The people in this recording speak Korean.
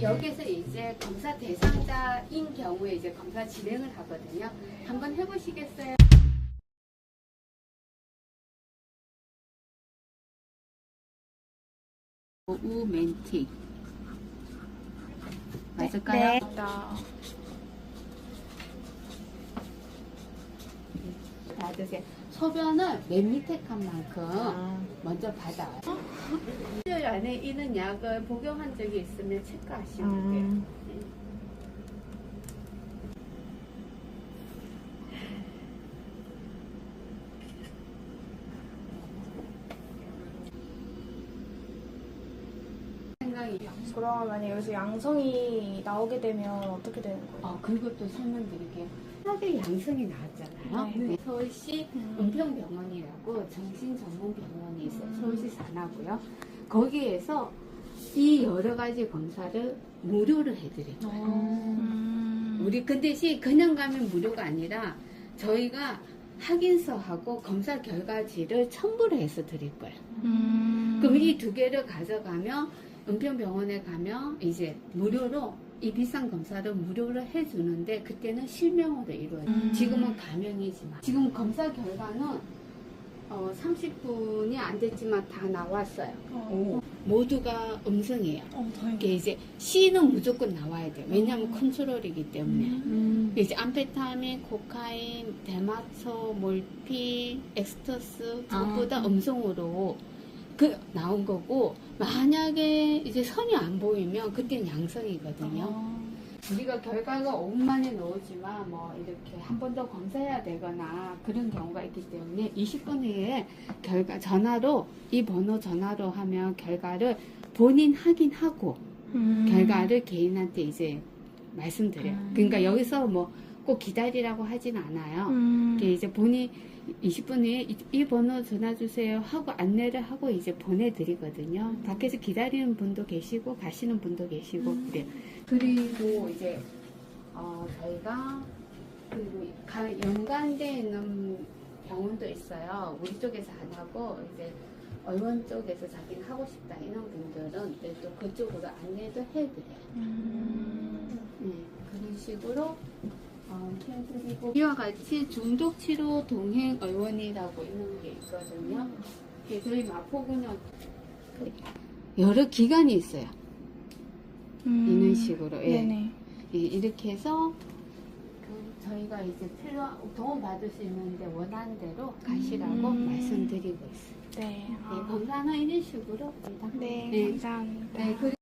여기서 이제 검사 대상자인 경우에 이제 검사 진행을 하거든요. 한번 해보시겠어요? 우멘틱 맞을까요? 네. 나 받으세요. 소변을 맨 밑에 칸 만큼 아. 먼저 받아요. 일주일 안에 이는 약을 복용한 적이 있으면 체크하시면 돼요. 음. 생각이 그럼 만약 여기서 양성이 나오게 되면 어떻게 되는 거예요? 어, 그것도 설명드릴게요. 하대 양성이 나왔잖아요. 네. 네, 서울시 음. 은평병원이라고 정신전문병원이 있어요. 음. 서울시 산하고요. 거기에서 이 여러 가지 검사를 무료로 해드려요. 음. 우리 그 대신 그냥 가면 무료가 아니라 저희가 확인서하고 검사 결과지를 첨부를 해서 드릴 거예요. 음. 그럼 이 두 개를 가져가면 은평병원에 가면 이제 무료로 이 비싼 검사를 무료로 해주는데 그때는 실명으로 이루어져요. 음. 지금은 가명이지만 지금 검사 결과는 어, 30분이 안 됐지만 다 나왔어요. 어, 모두가 음성이에요. 어, 다행이다. 이게 이제 C는 무조건 나와야 돼요. 왜냐하면 컨트롤이기 때문에. 음. 이제 암페타민, 코카인, 대마초, 몰핀, 엑스터스 전부 다 음성으로 그 나온 거고 만약에 이제 선이 안 보이면 그때는 양성이거든요. 어. 우리가 결과가 5분 만에 나오지만 뭐 이렇게 한 번 더 검사해야 되거나 그런 경우가 있기 때문에 20분 후에 결과 전화로 이 번호 전화로 하면 결과를 본인 확인하고 음. 결과를 개인한테 이제 말씀드려요. 음. 그러니까 여기서 뭐 꼭 기다리라고 하진 않아요. 음. 이게 이제 본인 20분 후에 이, 이 번호 전화 주세요 하고 안내를 하고 이제 보내드리거든요. 밖에서 기다리는 분도 계시고 가시는 분도 계시고 음. 그래요. 그리고 이제 어, 저희가 그리고 가- 연관되어 있는 병원도 있어요. 우리 쪽에서 안 하고 이제 의원 쪽에서 자기는 하고 싶다 이런 분들은 네, 또 그쪽으로 안내도 해드려요. 음. 네, 그런 식으로 이와 같이 중독 치료 동행 의원이라고 있는 게 있거든요. 예, 저희 마포구는 여러 기관이 있어요. 음. 이런 식으로, 예. 예, 이렇게 해서 그 저희가 이제 필요 도움 받을 수 있는데 원하는 대로 가시라고 음. 말씀드리고 있어요. 네. 예, 아. 건강은 이런 식으로. 네, 네. 감사합니다. 네, 그